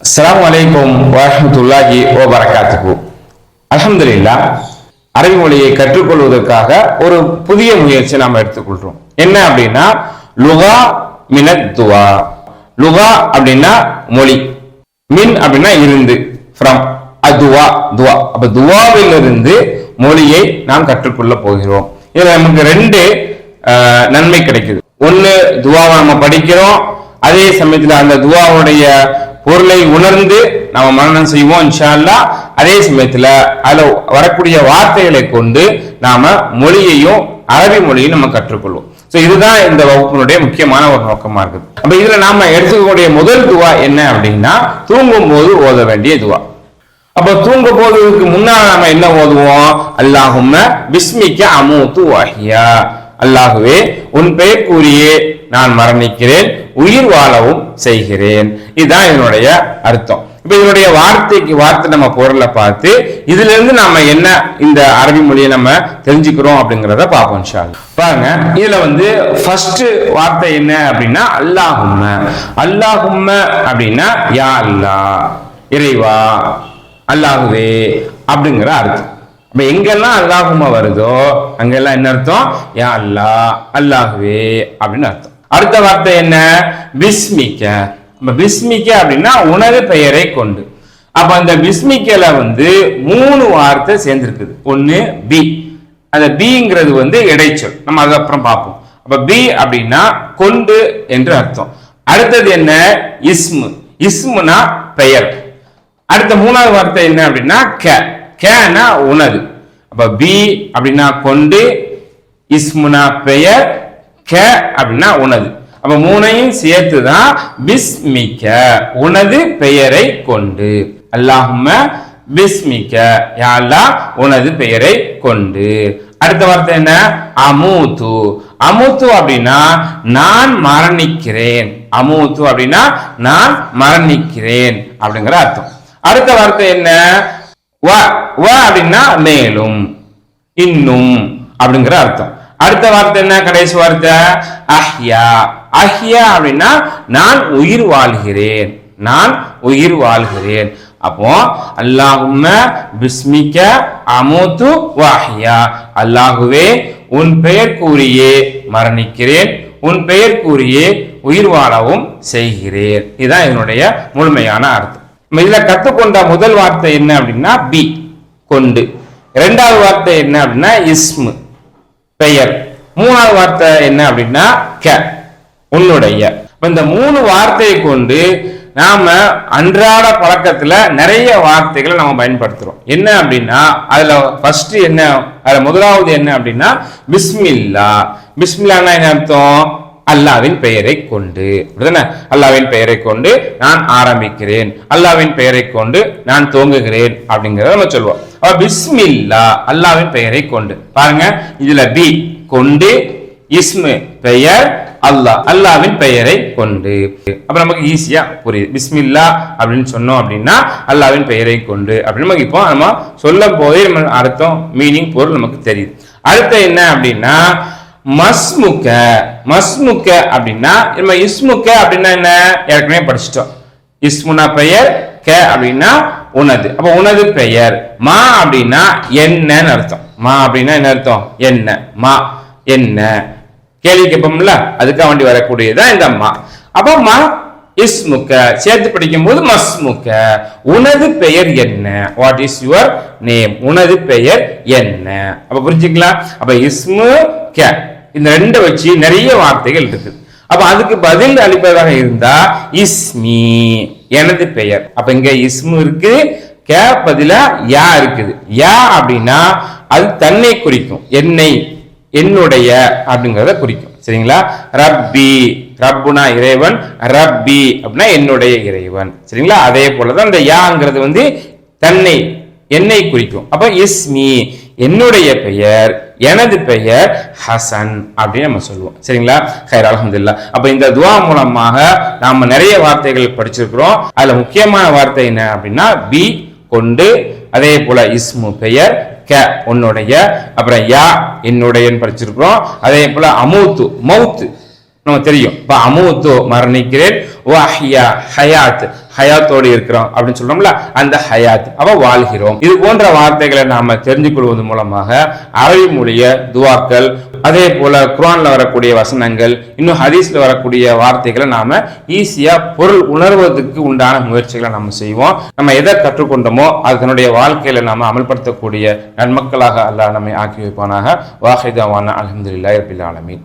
அஸ்லாம் வலைக்கம் வரமத்துல்லாஹி ஓ வரகாத்துக்கு அலமதுல்லா அரபி மொழியை கற்றுக்கொள்வதற்காக ஒரு புதிய முயற்சி நாம் எடுத்துக்கொள்றோம் என்ன அப்படின்னா லுகா மினத் துவா. லுகா அப்படின்னா மொழி. மின் அப்படின்னா இருந்து ஃப்ரம் அதுவா துவா அப்ப துவாவிலிருந்து மொழியை நாம் கற்றுக்கொள்ள போகிறோம். இதுல நமக்கு ரெண்டு ஆஹ், நன்மை கிடைக்குது. ஒண்ணு துவாவை நம்ம படிக்கிறோம். அதே சமயத்துல அந்த துவாவுடைய பொருளை உணர்ந்து நம்ம மனநம் செய்வோம் இன்ஷால்லா அதே சமயத்துல அதுல வரக்கூடிய வார்த்தைகளை கொண்டு நாம மொழியையும் அரபி மொழியும் நம்ம கற்றுக்கொள்வோம். சோ இதுதான் இந்த வகுப்பினுடைய முக்கியமான ஒரு நோக்கமா இருக்குது. அப்ப இதுல நாம எடுத்துக்கக்கூடிய முதல் துவா என்ன அப்படின்னா தூங்கும் போது ஓத வேண்டிய துவா. அப்ப தூங்க போவதற்கு முன்னால் நாம என்ன ஓதுவோம்? அல்லாஹும்ம பிஸ்மிக்க அமூத்து வாஹியா. அல்லாஹுவே உன் பெயர் கூறியே நான் மரணிக்கிறேன் உயிர் வாழவும் செய்கிறேன். இதுதான் இதனுடைய அர்த்தம். இப்ப இதனுடைய வார்த்தைக்கு வார்த்தை நம்ம பொருளை பார்த்து இதுல இருந்து நாம என்ன இந்த அரபி மொழியை நம்ம தெரிஞ்சுக்கிறோம் அப்படிங்கிறத பார்ப்போம் இன்ஷா பாருங்க இதுல வந்து ஃபர்ஸ்ட் வார்த்தை என்ன அப்படின்னா அல்லாஹும்ம. அல்லாஹும்ம அப்படின்னா யா அல்லாஹ் இறைவா அல்லாஹுவே அப்படிங்கிற அர்த்தம். அப்ப எங்கெல்லாம் அல்லாஹுமா வருதோ அங்கெல்லாம் என்ன அர்த்தம்? யா அல்லா அல்லாஹுவே அப்படின்னு அர்த்தம். அடுத்த வார்த்தை என்ன? விஸ்மிக்க. நம்ம பிஸ்மிக்க அப்படின்னா உணவு பெயரை கொண்டு. அப்ப அந்த விஸ்மிக்கல வந்து மூணு வார்த்தை சேர்ந்திருக்குது. ஒன்னு பி. அந்த பிங்கிறது வந்து இடைச்சொல். நம்ம அதுக்கப்புறம் பார்ப்போம். அப்ப பி அப்படின்னா கொண்டு என்று அர்த்தம். அடுத்தது என்ன? இஸ்மு. இஸ்முனா பெயர். அடுத்த மூணாவது வார்த்தை என்ன அப்படின்னா கே. கேனா உணவு. அப்ப பி அப்படின்னா கொண்டு இஸ்முனா பெயர் க அப்படின்னா உனது. அப்ப மூணையும் சேர்த்து தான் பிஸ்மிக்க. உனது பெயரை கொண்டு. அல்லாஹும பிஸ்மிக்க. யாழ்லா உனது பெயரை கொண்டு. அடுத்த வார்த்தை என்ன? அமூத்து. அமுத்து அப்படின்னா நான் மரணிக்கிறேன். அமுத்து அப்படின்னா நான் மரணிக்கிறேன் அப்படிங்கிற அர்த்தம். அடுத்த வார்த்தை என்ன? வ வ அப்படின்னா மேலும் இன்னும் அப்படிங்கிற அர்த்தம். அடுத்த வார்த்தை என்ன? கடைசி வார்த்தை அஹ்யா. அஹ்யா அப்படின்னா நான் உயிர் வாழ்கிறேன். நான் உயிர் வாழ்கிறேன். அப்போ அல்லாஹும்ம பிஸ்மிக்க அமூத்து வாஹியா. அல்லாஹுவே உன் பெயர் கூறியே மரணிக்கிறேன். உன் பெயர் கூறியே உயிர் வாழவும் செய்கிறேன். இதுதான் என்னுடைய முழுமையான அர்த்தம். இதுல கத்துக்கொண்ட முதல் வார்த்தை என்ன அப்படின்னா பி. கொண்டு. இரண்டாவது வார்த்தை என்ன அப்படின்னா இஸ்மு. பெயர். மூணாவது வார்த்தை என்ன அப்படின்னா க உன்னுடைய. இந்த மூணு வார்த்தையை கொண்டு நாம அன்றாட பழக்கத்துல நிறைய வார்த்தைகளை நம்ம பயன்படுத்துறோம். என்ன அப்படின்னா அதுல ஃபர்ஸ்ட் என்ன அதுல முதலாவது என்ன அப்படின்னா பிஸ்மில்லா. பிஸ்மில்லான்னா என்ன அர்த்தம்? அல்லாவின் பெயரை கொண்டு. அல்லாவின் பெயரை கொண்டு நான் ஆரம்பிக்கிறேன். அல்லாவின் பெயரை கொண்டு நான் துவங்குகிறேன் அப்படிங்கிறத நம்ம சொல்லுவோம். பிஸ்மில்லா அல்லாவின் பெயரை கொண்டு. பாருங்க இதுல பி கொண்டு இஸ்மு பெயர் அல்லாஹ். அல்லாவின் பெயரை கொண்டு. அப்ப நமக்கு ஈஸியா புரியுது. பிஸ்மில்லா அப்படின்னு சொன்னோம் அப்படின்னா அல்லாவின் பெயரை கொண்டு அப்படின்னு நமக்கு இப்போ நம்ம சொல்லும் போதே நம்ம அர்த்தம் மீனிங் பொருள் நமக்கு தெரியுது. அடுத்த என்ன அப்படின்னா மஸ்முக்க மஸ்முக்க அப்படின்னா நம்ம இஸ்முக்க அப்படின்னா என்ன? ஏற்கனவே படிச்சிட்டோம். இஸ்முனா பெயர் க அப்படின்னா உனது. அப்ப உனது பெயர். மா அப்படின்னா என்னன்னு அர்த்தம். மா அப்படின்னா என்ன அர்த்தம்? என்ன. மா என்ன. கேள்வி கேட்போம்ல? அதுக்காக வேண்டி வரக்கூடியதுதான் இந்த மா. அப்ப மா இஸ்முக்க சேர்த்து படிக்கும் போது மஸ்முக்க உனது பெயர் என்ன? வாட் இஸ் யுவர் நேம் உனது பெயர் என்ன? அப்ப புரிஞ்சுக்கலாம் அப்ப இஸ்மு க இந்த ரெண்டை வச்சு நிறைய வார்த்தைகள் இருக்குது. அப்ப அதுக்கு பதில் அளிப்பதாக இருந்தா இஸ்மி எனது பெயர். அப்ப இங்க இஸ்மு இருக்கு கே பதிலா யா இருக்குது. யா அப்படின்னா அது தன்னை குறிக்கும். என்னை என்னுடைய அப்படிங்கிறத குறிக்கும். சரிங்களா? ரப்பி ரப்புனா இறைவன் ரப்பி அப்படின்னா என்னுடைய இறைவன். சரிங்களா? அதே போலதான் இந்த யாங்கிறது வந்து தன்னை என்னை குறிக்கும். அப்ப இஸ்மி என்னுடைய பெயர் எனது பெயர் ஹசன் அப்படின்னு நம்ம சொல்லுவோம். சரிங்களா? ஹைர் அலமதுல்லா அப்ப இந்த துவா மூலமாக நாம நிறைய வார்த்தைகள் படிச்சிருக்கிறோம். அதுல முக்கியமான வார்த்தை என்ன அப்படின்னா பி கொண்டு அதே போல இஸ்மு பெயர் க உன்னுடைய அப்புறம் யா என்னுடையன்னு படிச்சிருக்கிறோம். அதே போல அமௌத்து மவுத்து நம்ம தெரியும். இப்போ அமுத்து மரணிக்கிறேன் வாஹியா ஹயாத் ஹயாத்தோடு இருக்கிறோம் அப்படின்னு சொல்றோம்ல அந்த ஹயாத் அவ வாழ்கிறோம். இது போன்ற வார்த்தைகளை நாம தெரிஞ்சு கொள்வது மூலமாக அரபி மொழிய துவாக்கள் அதே போல குரான்ல வரக்கூடிய வசனங்கள் இன்னும் ஹதீஸ்ல வரக்கூடிய வார்த்தைகளை நாம ஈஸியா பொருள் உணர்வதற்கு உண்டான முயற்சிகளை நம்ம செய்வோம். நம்ம எதை கற்றுக்கொண்டோமோ அதனுடைய வாழ்க்கையில நாம அமல்படுத்தக்கூடிய நன்மக்களாக அல்லாஹ் நம்மை ஆக்கி வைப்பானாக. வாஹிதாவான அலமதுல்லாஹி ரபில் ஆலமீன்.